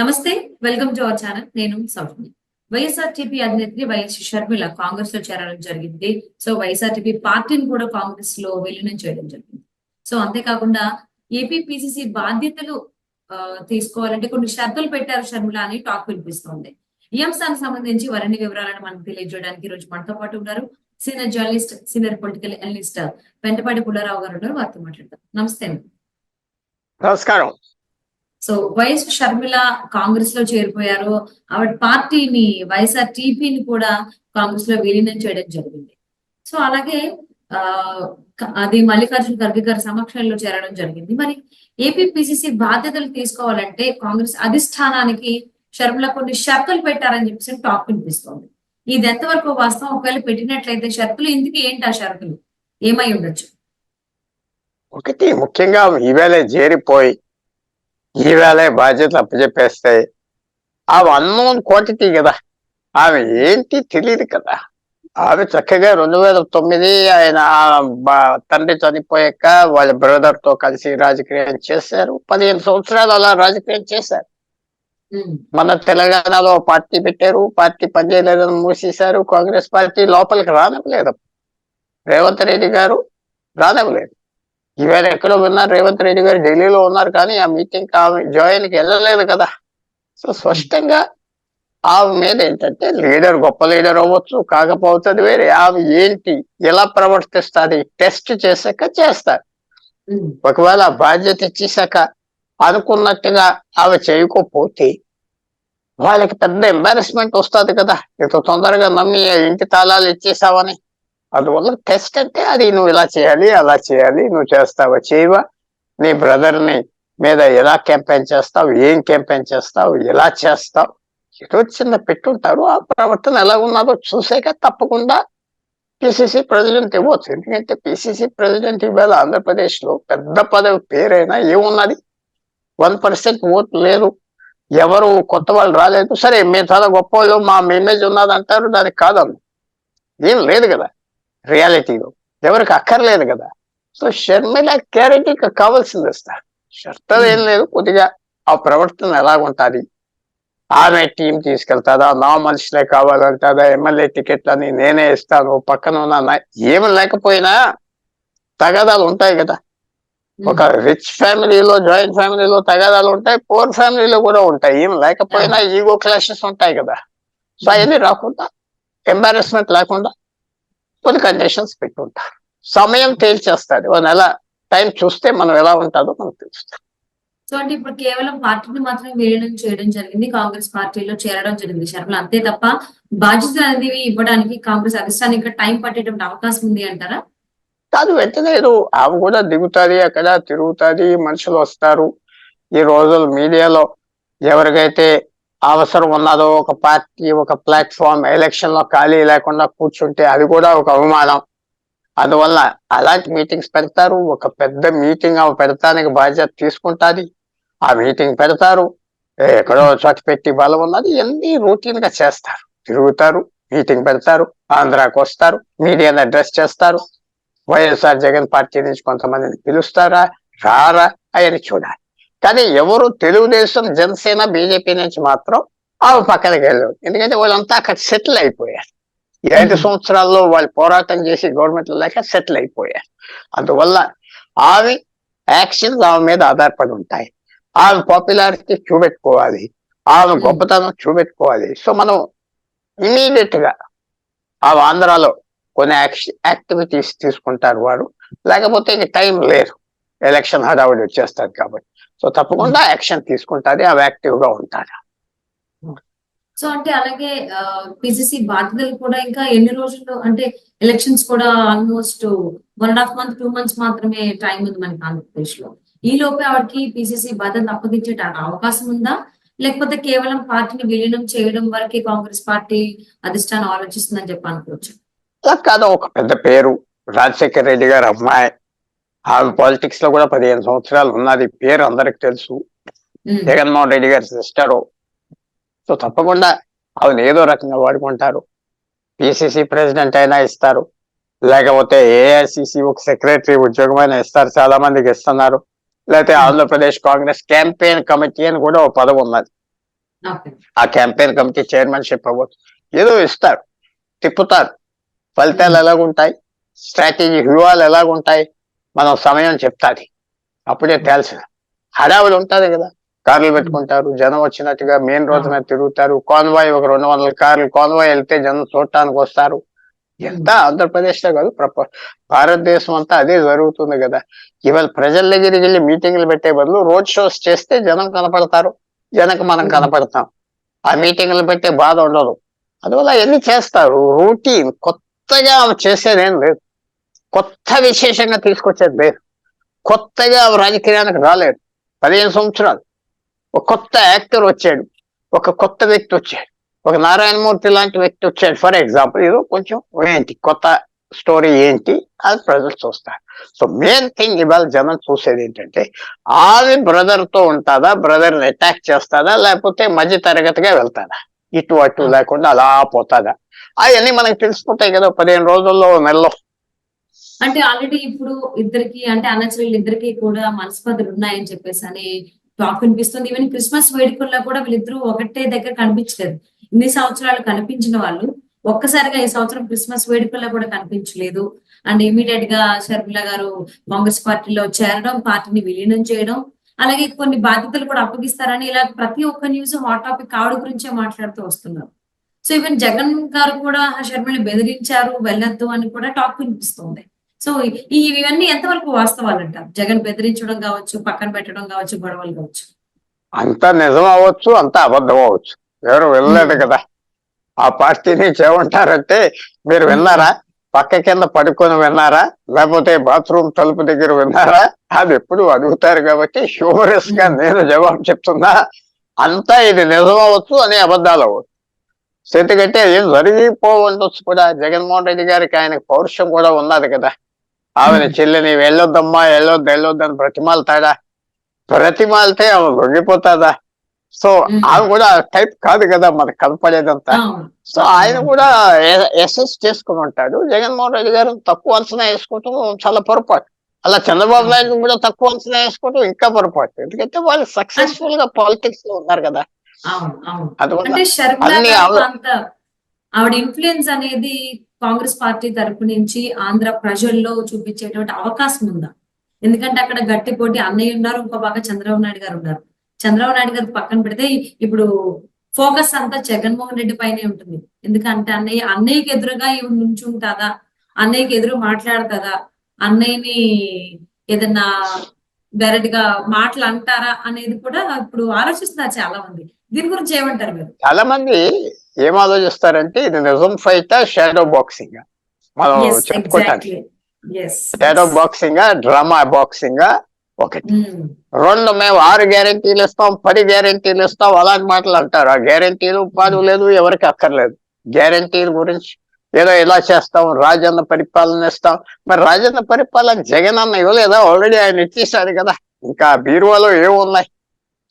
నమస్తే welcome to our channel. నేను సౌజన్య. వైఎస్ఆర్టీపీ అధినేత్రి వైఎస్ షర్మిల కాంగ్రెస్లో చేరడం జరిగింది. సో వైఎస్ఆర్టీపీ పార్టీని కూడా కాంగ్రెస్లో విలీనం చేయడం జరిగింది. సో అంతేకాకుండా ఏపీ పిసిసి బాధ్యతలు తీసుకోవాలంటే కొన్ని షరతులు పెట్టారు షర్మిల అని టాక్ వినిపిస్తోంది. ఈ అంశానికి సంబంధించి మరిన్ని వివరాలను మనకు తెలియజేయడానికి ఈ రోజు మనతో పాటు ఉన్నారు senior journalist senior political analyst Ventapati Pullarao గారు ఉన్నారు. వారితో మాట్లాడతాం నమస్తే నమస్కారం. సో వైఎస్ షర్మిల కాంగ్రెస్లో చేరిపోయారు. ఆవిడ పార్టీని వైఎస్ఆర్ టీపీని కూడా కాంగ్రెస్లో విలీనం చేయడం జరిగింది. సో అలాగే ఆ అది మల్లికార్జున ఖర్గే గారి సమక్షంలో చేరడం జరిగింది. మరి ఏపీ పిసిసి బాధ్యతలు తీసుకోవాలంటే కాంగ్రెస్ అధిష్టానానికి షర్మిల కొన్ని షరతులు పెట్టారని చెప్పేసి టాక్ వినిపిస్తోంది. ఇది ఎంతవరకు వాస్తవం? ఒకవేళ పెట్టినట్లయితే షరతులు ఇందుకు ఏంటి ఆ షరతులు? ఏమై ఉండొచ్చు? ఒకటి ముఖ్యంగా ఈవేళ చేరిపోయి ఈవేళ బాధ్యతలు అప్పచెప్పేస్తే ఆమె అన్నోన్ క్వాంటిటీ కదా. ఆమె ఏంటి తెలియదు కదా. ఆమె చక్కగా రెండు వేల తొమ్మిది ఆయన తండ్రి చనిపోయాక వాళ్ళ బ్రదర్తో కలిసి రాజకీయం చేశారు. పదిహేను సంవత్సరాలు అలా రాజకీయం చేశారు. మన తెలంగాణలో పార్టీ పెట్టారు. పార్టీ పనిచేయలేదని మూసేశారు. కాంగ్రెస్ పార్టీ లోపలికి రానివ్వలేదు. రేవంత్ రెడ్డి గారు రానివ్వలేదు. ఈవేళ ఎక్కడో విన్నారు. రేవంత్ రెడ్డి గారు ఢిల్లీలో ఉన్నారు కానీ ఆ మీటింగ్ ఆమె జాయిన్కి వెళ్ళలేదు కదా. సో స్పష్టంగా ఆమె మీద ఏంటంటే లీడర్ గొప్ప లీడర్ అవ్వచ్చు కాకపోతుంది వేరే. ఆమె ఏంటి ఎలా ప్రవర్తిస్తుంది టెస్ట్ చేశాక చేస్తారు. ఒకవేళ బాధ్యత ఇచ్చేసాక అనుకున్నట్టుగా ఆమె చేయకపోతే వాళ్ళకి పెద్ద ఎంబారెస్మెంట్ వస్తుంది కదా. ఇంత తొందరగా నమ్మి ఆ ఇంటి తాళాలు ఇచ్చేసావని అందువల్ల టెస్ట్ అంటే అది నువ్వు ఇలా చేయాలి అలా చేయాలి నువ్వు చేస్తావా చేయవా? నీ బ్రదర్ని మీద ఎలా క్యాంపెయిన్ చేస్తావు ఏం క్యాంపెయిన్ చేస్తావు ఎలా చేస్తావు? ఏదో చిన్న పెట్టుంటారు ఆ ప్రవర్తన ఎలా ఉన్నదో చూసాక తప్పకుండా పిసిసి ప్రెసిడెంట్ ఇవ్వచ్చు. ఎందుకంటే పిసిసి ప్రెసిడెంట్ ఇవాళ ఆంధ్రప్రదేశ్లో పెద్ద పదవి పేరైనా ఏమున్నది? వన్ పర్సెంట్ ఓట్ లేదు. ఎవరు కొత్త వాళ్ళు రాలేదు. సరే మేము చాలా గొప్ప వాళ్ళు మా ఇమేజ్ ఉన్నది అంటారు దానికి కాదన్న ఏం లేదు కదా. రియాలిటీలో. ఎవరికి అక్కర్లేదు కదా. సో షర్మిల క్లారిటీకి కావాల్సింది సార్ షర్తలు ఏం లేదు కొద్దిగా ఆ ప్రవర్తన ఎలాగుంటుంది? ఆమె టీం తీసుకెళ్తాదా? నా మనుషులే కావాలంటాదా? ఎమ్మెల్యే టికెట్లని నేనే ఇస్తాను పక్కన ఉన్న నా- ఏమి లేకపోయినా తగాదాలు ఉంటాయి కదా. ఒక రిచ్ ఫ్యామిలీలో జాయింట్ ఫ్యామిలీలో తగాదాలు ఉంటాయి పూర్ ఫ్యామిలీలో కూడా ఉంటాయి. ఏం లేకపోయినా ఈగో క్లాషెస్ ఉంటాయి కదా. సో అవన్నీ రాకుండా ఎంబారెస్మెంట్ లేకుండా కొన్ని కండిషన్స్ పెట్టుకుంటారు సమయం తేల్చేస్తారు ఓ నెల టైం చూస్తే మనం ఎలా ఉంటుందో మనకు తెలుస్తుంది. సో అంటే ఇప్పుడు కేవలం పార్టీని మాత్రమే విలీనం చేయడం జరిగింది. కాంగ్రెస్ పార్టీలో చేరడం జరిగింది. షర్మిల అంతే తప్ప బాధ్యతలు అనేవి ఇవ్వడానికి కాంగ్రెస్ అధిష్టానికి టైం పట్టేటువంటి అవకాశం ఉంది అంటారా? కాదు వెంటనే ఆమె కూడా దిగుతుంది అక్కడ తిరుగుతుంది మనుషులు వస్తారు. ఈ రోజులు మీడియాలో ఎవరికైతే అవసరం ఉన్నదో ఒక పార్టీ ఒక ప్లాట్ఫామ్ ఎలక్షన్లో ఖాళీ లేకుండా కూర్చుంటే అది కూడా ఒక అవమానం. అందువల్ల అలాంటి మీటింగ్స్ పెడతారు. ఒక పెద్ద మీటింగ్ ఆమె పెడతానికి బాధ్యత తీసుకుంటాది. ఆ మీటింగ్ పెడతారు. ఎక్కడో చోట పెట్టి బలం ఉన్నది. ఎన్ని రొటీన్గా చేస్తారు. తిరుగుతారు మీటింగ్ పెడతారు ఆంధ్రాకు వస్తారు మీడియాని అడ్రస్ చేస్తారు. వైఎస్ఆర్ జగన్ పార్టీ నుంచి కొంతమందిని పిలుస్తారా రారా అని చూడాలి. కానీ ఎవరు తెలుగుదేశం జనసేన బీజేపీ నుంచి మాత్రం ఆమె పక్కనకి వెళ్ళరు. ఎందుకంటే వాళ్ళంతా అక్కడ సెటిల్ అయిపోయారు. Mhm. సంవత్సరాల్లో వాళ్ళు పోరాటం చేసి గవర్నమెంట్ లేక సెటిల్ అయిపోయారు. అందువల్ల ఆమె యాక్షన్స్ ఆమె మీద ఆధారపడి ఉంటాయి. ఆమె పాపులారిటీ చూపెట్టుకోవాలి. ఆమె. గొప్పతనం చూపెట్టుకోవాలి. సో మనం ఇమీడియట్గా ఆ ఆంధ్రాలో కొన్ని యాక్టివిటీస్ తీసుకుంటారు వారు. లేకపోతే ఇంక టైం లేదు. ఎలక్షన్ హడావుడి వచ్చేస్తారు కాబట్టి. సో తప్పకుండా యాక్షన్ తీసుకుంటారు అవి యాక్టివ్గా ఉంటారు. సో అంటే అలాగే పిసిసి బాధ్యతలు కూడా ఇంకా ఎన్ని రోజులు అంటే ఎలక్షన్స్ కూడా almost one and half month two months మాత్రమే టైం ఉంది మనకి ఆంధ్రప్రదేశ్లో ఈ లోపే ఆవిడకి పిసిసి బాధ్యతలు అప్పగించే అవకాశం ఉందా? లేకపోతే కేవలం పార్టీని విలీనం చేయడం వరకే కాంగ్రెస్ పార్టీ అధిష్టానం ఆలోచిస్తుందని చెప్పి అనుకోవచ్చు? కాదు ఒక పెద్ద పేరు. రాజశేఖర్ రెడ్డి గారు అమ్మాయి. ఆమె పాలిటిక్స్లో కూడా పదిహేను సంవత్సరాలు ఉన్నది. పేరు అందరికి తెలుసు. జగన్మోహన్ రెడ్డి గారి సిస్టరు. సో తప్పకుండా ఆమెను ఏదో రకంగా వాడుకుంటారు. పిసిసి ప్రెసిడెంట్ అయినా ఇస్తారు. లేకపోతే ఏఐసిసి ఒక సెక్రటరీ ఉద్యోగం అయినా ఇస్తారు. చాలా మందికి ఇస్తున్నారు లేకపోతే ఆంధ్రప్రదేశ్ కాంగ్రెస్ క్యాంపెయిన్ కమిటీ అని కూడా ఒక పదవి ఉన్నది. ఆ క్యాంపెయిన్ కమిటీ చైర్మన్షిప్ అవ్వచ్చు. ఏదో ఇస్తారు. తిప్పుతారు. ఫలితాలు ఎలాగుంటాయి? స్ట్రాటజీ వ్యూహాలు ఎలాగుంటాయి? మనం సమయం చెప్తాది. అప్పుడే తెలుసు హడావుడి ఉంటది కదా. కార్లు పెట్టుకుంటారు జనం వచ్చినట్టుగా మెయిన్ రోడ్డు మీద తిరుగుతారు. కాన్వాయ్ ఒక రెండు వందల కార్లు కాన్వాయ్ వెళ్తే జనం చూడటానికి వస్తారు. ఎంత ఆంధ్రప్రదేశ్లో కాదు ప్రప భారతదేశం అంతా అదే జరుగుతుంది కదా. ఇవాళ ప్రజల దగ్గరికి వెళ్ళి మీటింగ్లు పెట్టే బదులు రోడ్ షోస్ చేస్తే జనం కనపడతారు. జనకు మనం. కనపడతాం. ఆ మీటింగ్లు పెట్టే బాధ ఉండదు. అందువల్ల ఎన్ని చేస్తారు? రూటీన్. కొత్తగా చేసేదేం లేదు. కొత్త విశేషంగా తీసుకొచ్చేది పేరు కొత్తగా రాజకీయానికి రాలేదు పదిహేను సంవత్సరాలు. ఒక కొత్త యాక్టర్ వచ్చాడు. ఒక కొత్త వ్యక్తి వచ్చాడు. ఒక నారాయణమూర్తి లాంటి వ్యక్తి వచ్చాడు. ఫర్ ఎగ్జాంపుల్ ఇది కొంచెం ఏంటి? కొత్త స్టోరీ ఏంటి? అది ప్రజలు చూస్తారు. సో మెయిన్ థింగ్ ఇవాళ జనం చూసేది ఏంటంటే ఆమె బ్రదర్తో ఉంటుందా? బ్రదర్ని అటాక్ చేస్తాదా? లేకపోతే మధ్య తరగతిగా వెళ్తాదా ఇటు అటు లేకుండా అలా పోతాదా? అవన్నీ మనకి తెలిసిపోతాయి కదా. పదిహేను రోజుల్లో నెలలో. అంటే ఆల్రెడీ ఇప్పుడు ఇద్దరికి అంటే అన్నచెల్లెలు ఇద్దరికి కూడా మనస్పర్ధలు ఉన్నాయని చెప్పేసి అని టాక్ వినిపిస్తుంది. ఈవెన్ క్రిస్మస్ వేడుకల్లో కూడా వీళ్ళిద్దరూ ఒకటే దగ్గర కనిపించలేదు. ఇన్ని సంవత్సరాలు కనిపించిన వాళ్ళు ఒక్కసారిగా ఈ సంవత్సరం క్రిస్మస్ వేడుకల్లో కూడా కనిపించలేదు. అండ్ ఇమీడియట్గా షర్మిల గారు కాంగ్రెస్ పార్టీలో చేరడం పార్టీని విలీనం చేయడం అలాగే కొన్ని బాధ్యతలు కూడా అప్పగిస్తారని ఇలా ప్రతి ఒక్క న్యూస్ హాట్ టాపిక్ ఆవిడ గురించే మాట్లాడుతూ వస్తున్నారు. సో ఈవెన్ జగన్ గారు కూడా షర్మిల బెదిరించారు వెళ్ళొద్దు అని కూడా టాక్ వినిపిస్తుంది. సో ఇవన్నీ ఎంతవరకు వాస్తవాలు అంటారు జగన్ బెదిరించడం కావచ్చు పక్కన పెట్టడం కావచ్చు గొడవలు కావచ్చు. అంత నిజం అవ్వచ్చు అంత అబద్ధం అవ్వచ్చు. ఎవరు వెళ్ళలేదు కదా. ఆ పార్టీని ఏమంటారంటే మీరు విన్నారా? పక్క కింద పడుకొని విన్నారా? లేకపోతే బాత్రూమ్ తలుపు దగ్గర విన్నారా? అది ఎప్పుడు అడుగుతారు కాబట్టి హ్యూమరస్గా నేను జవాబు చెప్తున్నా. అంతా ఇది నిజం అవ్వచ్చు అని అబద్ధాలు అవ్వచ్చు. ఎందుకంటే ఏం జరిగిపోవచ్చు కూడా? జగన్మోహన్ రెడ్డి గారికి ఆయనకు పౌరుషం కూడా ఉన్నది కదా. ఆమె. చెల్లిని వెళ్ళొద్దమ్మా వెళ్ళొద్దు వెళ్ళొద్దు అని బ్రతిమాలతాడా? బ్రతిమాలితే ఆమె లొంగిపోతాదా సో. ఆమె కూడా టైప్ కాదు కదా మనకు కనపడేదంతా. సో ఆయన కూడా ఎస్ఎస్ చేసుకుని ఉంటాడు. జగన్మోహన్ రెడ్డి గారు తక్కువ అంచనా వేసుకోవటం చాలా పొరపాటు. అలా చంద్రబాబు నాయుడు కూడా తక్కువ అంచనా వేసుకోవటం ఇంకా పొరపాటు. ఎందుకంటే వాళ్ళు సక్సెస్ఫుల్గా పాలిటిక్స్లో ఉన్నారు కదా. అందువల్ల అంత ఆవిడ ఇన్ఫ్లుయెన్స్ అనేది కాంగ్రెస్ పార్టీ తరపు నుంచి ఆంధ్ర ప్రజల్లో చూపించేటువంటి అవకాశం ఉందా? ఎందుకంటే అక్కడ గట్టి పోటీ అన్నయ్య ఉన్నారు ఇంకో బాగా చంద్రబాబు నాయుడు గారు ఉన్నారు. చంద్రబాబు నాయుడు గారు పక్కన పెడితే ఇప్పుడు ఫోకస్ అంతా జగన్మోహన్ రెడ్డి పైనే ఉంటుంది. ఎందుకంటే అన్నయ్య అన్నయ్యకి ఎదురుగా ఇవి నుంచి ఉంటుందా అన్నయ్యకి ఎదురు మాట్లాడుతుందా? అన్నయ్యని ఏదన్నా డైరెక్ట్గా మాటలు అంటారా అనేది కూడా ఇప్పుడు ఆలోచిస్తున్నారు చాలా మంది దీని గురించి ఏమంటారు మీరు? చాలా మంది ఏం ఆలోచిస్తారంటే ఇది నిజం ఫైట్ షాడో బాక్సింగ్? మనం చెప్పుకోవటానికి షాడో బాక్సింగ్ డ్రామా బాక్సింగ్ ఒకటి. రెండు మేము ఆరు గ్యారెంటీలు ఇస్తాం పది గ్యారెంటీలు ఇస్తాం అలాంటి మాటలు అంటారు. ఆ గ్యారెంటీలు పాడు లేదు ఎవరికి అక్కర్లేదు. గ్యారెంటీల గురించి ఏదో ఇలా చేస్తాం రాజన్న పరిపాలన ఇస్తాం. మరి రాజన్న పరిపాలన జగన్ అన్న ఇవ్వలేదా? ఆల్రెడీ ఆయన ఇచ్చేసాడు కదా. ఇంకా బీరువాలో ఏమున్నాయి?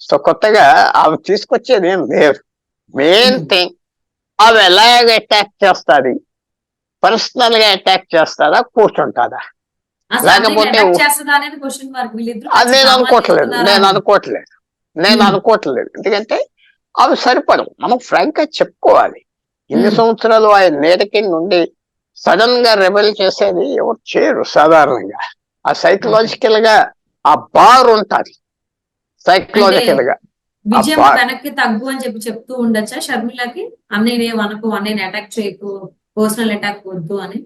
సో కొత్తగా ఆమె తీసుకొచ్చేది ఏం లేదు. Main Hmm. థింగ్ ఆమె ఎలాగ అటాక్ చేస్తుంది? పర్సనల్గా అటాక్ చేస్తారా కూర్చుంటాదా? అసలు లేకపోతే నేను అనుకోవట్లేదు. నేను అనుకోవట్లేదు. నేను Hmm. అనుకోవట్లేదు. ఎందుకంటే అవి సరిపడవు. మనం ఫ్రాంక్గా చెప్పుకోవాలి. ఇన్ని Hmm. సంవత్సరాలు ఆయన నేరకి నుండి సడన్గా రెబెల్ చేసేది ఎవరు చేయరు సాధారణంగా. ఆ సైకలాజికల్గా ఆ బార్ ఉంటది. సైకలాజికల్గా. విజయం. వెనక్కి తగ్గు అని చెప్పి చెప్తూ ఉండొచ్చా షర్మిలకి? అన్నయ్య అనకు అన్నయ్యని అటాక్ చేయకు పర్సనల్ అటాక్ వద్దు అని?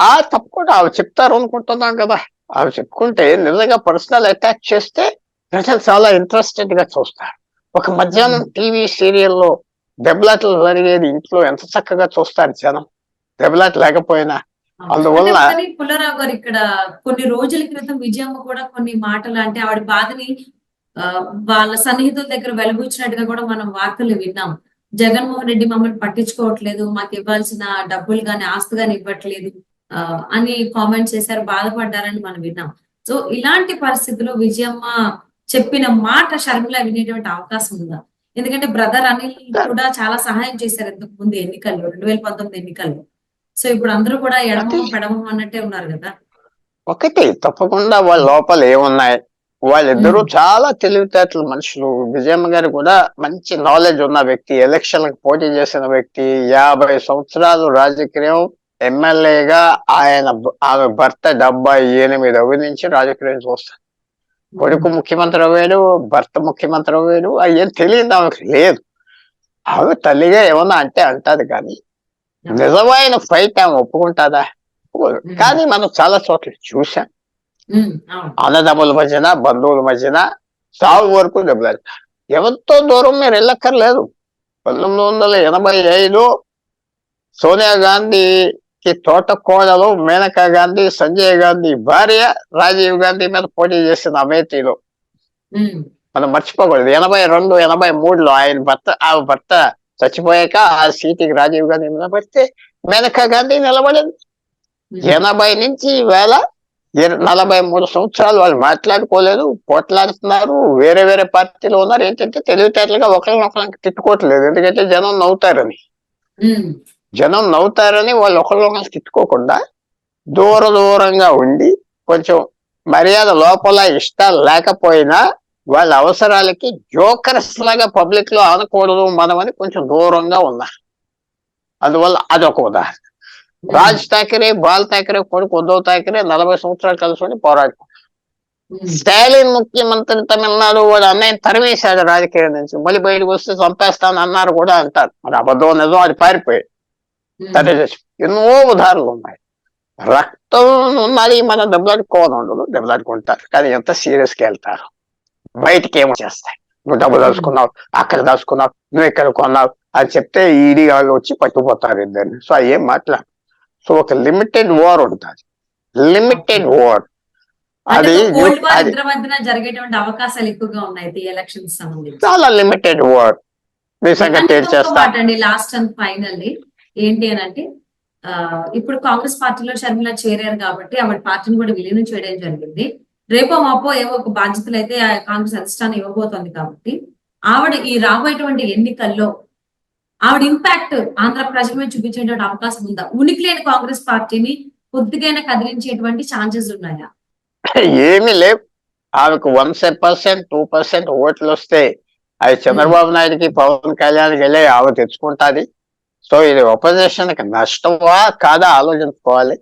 ఆ తప్పకుండా. అవి చెప్తారు అనుకుంటున్నాం కదా. అవి చెప్పుకుంటే నిజంగా పర్సనల్ అటాక్ చేస్తే ప్రజలు చాలా ఇంట్రెస్టెడ్గా చూస్తారు. ఒక మధ్యాహ్నం టీవీ సీరియల్లో దెబ్బలాటలు జరిగేది ఇంట్లో ఎంత చక్కగా చూస్తారు జనం. దెబ్బలాట లేకపోయినా. అందువల్ల- పుల్లారావు గారు ఇక్కడ కొన్ని రోజుల క్రితం విజయమ్మ కూడా కొన్ని మాటలు అంటే ఆవిడ బాధని వాళ్ళ సన్నిహితుల దగ్గర వెలుబుచ్చినట్టుగా కూడా మనం వార్తలు విన్నాం. జగన్మోహన్ రెడ్డి మమ్మల్ని పట్టించుకోవట్లేదు మాకు ఇవ్వాల్సిన డబ్బులు గాని ఆస్తి గాని ఇవ్వట్లేదు అని కామెంట్ చేశారు బాధపడ్డారని మనం విన్నాం. సో ఇలాంటి పరిస్థితుల్లో విజయమ్మ చెప్పిన మాట షర్మిల వినేటువంటి అవకాశం ఉందా? ఎందుకంటే బ్రదర్ అనిల్ కూడా చాలా సహాయం చేశారు ఇంతకు ముందు ఎన్నికల్లో రెండు వేల పంతొమ్మిది ఎన్నికల్లో. సో ఇప్పుడు అందరూ కూడా ఎడమ. పెడమ అన్నట్టే ఉన్నారు కదా. ఒకటి తప్పకుండా వాళ్ళ లోపల ఏమున్నాయి? వాళ్ళిద్దరూ. చాలా తెలివితేటల మనుషులు. విజయమ్మ గారు కూడా మంచి నాలెడ్జ్ ఉన్న వ్యక్తి. ఎలక్షన్లకు పోటీ చేసిన వ్యక్తి. యాభై సంవత్సరాలు రాజకీయం. ఎమ్మెల్యేగా ఆయన ఆమె భర్త డెబ్బై ఎనిమిది అవి నుంచి రాజకీయం చూస్తారు కొడుకు ముఖ్యమంత్రి అవ్వాడు భర్త ముఖ్యమంత్రి అవ్వాడు అయ్యేం తెలియదు ఆమెకు లేదు. ఆమె తల్లిగా ఏమన్నా అంటే అంటది కానీ నిజమైన ఫైట్ ఆమె ఒప్పుకుంటాదా. కానీ మనం చాలా చోట్ల చూసాం అన్నదమ్ముల మధ్యన బంధువుల మధ్యన సాగు వరకు దెబ్బలాడతారు ఎవరితో దూరం మీరు వెళ్ళక్కర్లేదు. పంతొమ్మిది వందల ఎనభై ఐదు సోనియా గాంధీకి తోట కోడలు మేనకా గాంధీ సంజయ్ గాంధీ భార్య రాజీవ్ గాంధీ మీద పోటీ చేసిన అమేఠీలో. ఉమ్, మనం మర్చిపోకూడదు. ఎనభై రెండు ఎనభై మూడులో ఆయన భర్త ఆ భర్త చచ్చిపోయాక ఆ సీటుకి రాజీవ్ గాంధీ నిలబడితే మేనకా గాంధీ నిలబడింది. ఎనభై నుంచి ఇర- నలభై మూడు సంవత్సరాలు వాళ్ళు మాట్లాడుకోలేదు పోట్లాడుతున్నారు వేరే వేరే పార్టీలో ఉన్నారు. ఏంటంటే తెలివితేటలుగా ఒకరినొకరికి తిట్టుకోవట్లేదు. ఎందుకంటే జనం నవ్వుతారని. జనం నవ్వుతారని వాళ్ళు ఒకరినొకరికి తిట్టుకోకుండా దూర దూరంగా ఉండి కొంచెం మర్యాద లోపల ఇష్టాలు లేకపోయినా వాళ్ళ అవసరాలకి జోకర్స్ లాగా పబ్లిక్లో ఆనకూడదు మనమని కొంచెం దూరంగా ఉన్నారు. అందువల్ల అదొక ఉదాహరణ. రాజ్ ఠాకరే బాల్ ఠాకరే కొడుకు ఉద్ధవ్ ఠాకరే నలభై సంవత్సరాలు కలిసి ఉండి పోరాడు స్టాలిన్ ముఖ్యమంత్రి తమిళనాడు వాడు అన్నయ్య తరిమేశాడు రాజకీయం నుంచి. మళ్ళీ బయటకు వస్తే చంపేస్తాను అన్నారు కూడా అంటారు. మరి అబద్ధం నిజం అది పారిపోయాడు. చేసి ఎన్నో ఉదాహరణలు ఉన్నాయి. రక్తం ఉన్నది మనం దెబ్బలాడుకోవాలి ఉండదు దెబ్బలాడుకుంటారు. కానీ ఎంత సీరియస్గా వెళ్తారు? బయటికి ఏమో చేస్తాయి. నువ్వు డబ్బు దాచుకున్నావు అక్కడ దాచుకున్నావు నువ్వు ఇక్కడ కొన్నావు అని చెప్తే ఈడీ వాళ్ళు వచ్చి పట్టుకుపోతారు ఇద్దరిని. సో అవి ఏం మాట్లాడు సో ఒక లిమిటెడ్ వార్ ఉంటుంది. Limited war. అంటే అది అవకాశాలు ఎక్కువగా ఉన్నాయి ఎలక్షన్స్ చాలా limited war. Last and finally. ఏంటి అని అంటే ఇప్పుడు కాంగ్రెస్ పార్టీలో షర్మిల చేరారు కాబట్టి ఆవిడ పార్టీని కూడా విలీనం చేయడం జరిగింది. రేపో మాపో ఏవో ఒక బాధ్యతలు అయితే కాంగ్రెస్ అధిష్టానం ఇవ్వబోతోంది కాబట్టి ఆవిడ ఈ రాబోయేటువంటి ఎన్నికల్లో ఆవిడ ఇంపాక్ట్ ఆంధ్ర ప్రజల మీద చూపించేటువంటి అవకాశం ఉందా? ఉనికి లేని కాంగ్రెస్ పార్టీని కొద్దిగైనా కదిలించేటువంటి ఛాన్సెస్ ఉన్నాయా? ఏమీ లేవు. ఆమెకు వన్ పర్సెంట్ టూ పర్సెంట్ ఓట్లు వస్తే అది చంద్రబాబు నాయుడుకి పవన్ కళ్యాణ్కి వెళ్ళి ఆమె తెచ్చుకుంటాది. సో ఇది కి నష్టమా కాదా ఆలోచించుకోవాలి.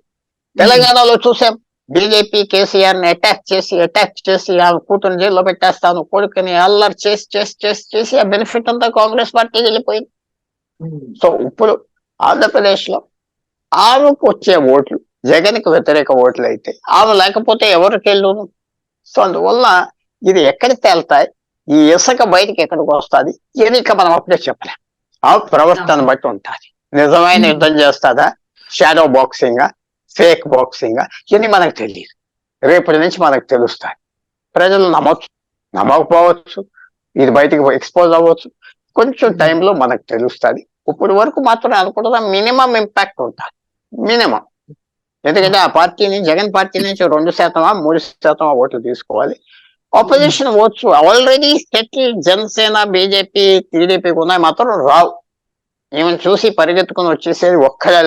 తెలంగాణలో చూసాం. బీజేపీ కేసీఆర్ని అటాక్ చేసి అటాక్ చేసి ఆమె కూతురు జైల్లో పెట్టేస్తాను. కొడుకుని అల్లరి చేసి చేసి చేసి చేసి ఆ బెనిఫిట్ అంతా కాంగ్రెస్ పార్టీకి వెళ్ళిపోయింది. సో ఇప్పుడు ఆంధ్రప్రదేశ్లో ఆమెకు వచ్చే ఓట్లు జగన్కి వ్యతిరేక ఓట్లు అయితే ఆమె లేకపోతే ఎవరికి వెళ్ళును? సో అందువల్ల ఇది ఎక్కడికి తేలుతాయి? ఈ ఇసుక బయటికి ఎక్కడికి వస్తుంది? ఇది ఇక మనం అప్పుడే చెప్పలేం. ఆ ప్రవర్తన బట్టి ఉంటుంది. నిజమైన. యుద్ధం చేస్తుందా? షాడో బాక్సింగ్ ఫేక్ బాక్సింగ్ ఇవన్నీ మనకు తెలియదు. రేపటి నుంచి మనకు తెలుస్తాయి. ప్రజలు నమ్మొచ్చు. నమ్మకపోవచ్చు. ఇది బయటికి ఎక్స్పోజ్ అవ్వచ్చు. కొంచెం. టైంలో మనకు తెలుస్తుంది. ఇప్పుడు వరకు మాత్రం అనుకుంటున్నా మినిమం ఇంపాక్ట్ ఉంటుంది. మినిమం. ఎందుకంటే ఆ పార్టీని జగన్ పార్టీ నుంచి రెండు శాతమా మూడు శాతమా ఓట్లు తీసుకోవాలి. Opposition votes already settle Janasena BJP టీడీపీకి ఉన్నాయి మాత్రం రావు. ఈమెను చూసి పరిగెత్తుకుని వచ్చేసేది ఒక్కడే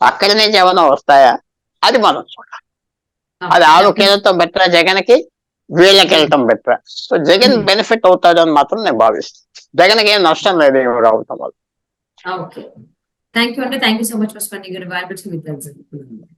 అక్కడి నుంచి ఏమైనా వస్తాయా? అది మనం చూడాలి. అది ఆమెకి వెళ్ళటం బెటర్ జగన్కి వీళ్ళకి వెళ్ళటం better? So Jagan Hmm. Benefit అవుతాడని మాత్రం నేను భావిస్తాను జగన్కి ఏం నష్టం లేదు ఏమి రావటం వల్ల. ఓకే థ్యాంక్ యూ అండి thank you so much for spending your valuable with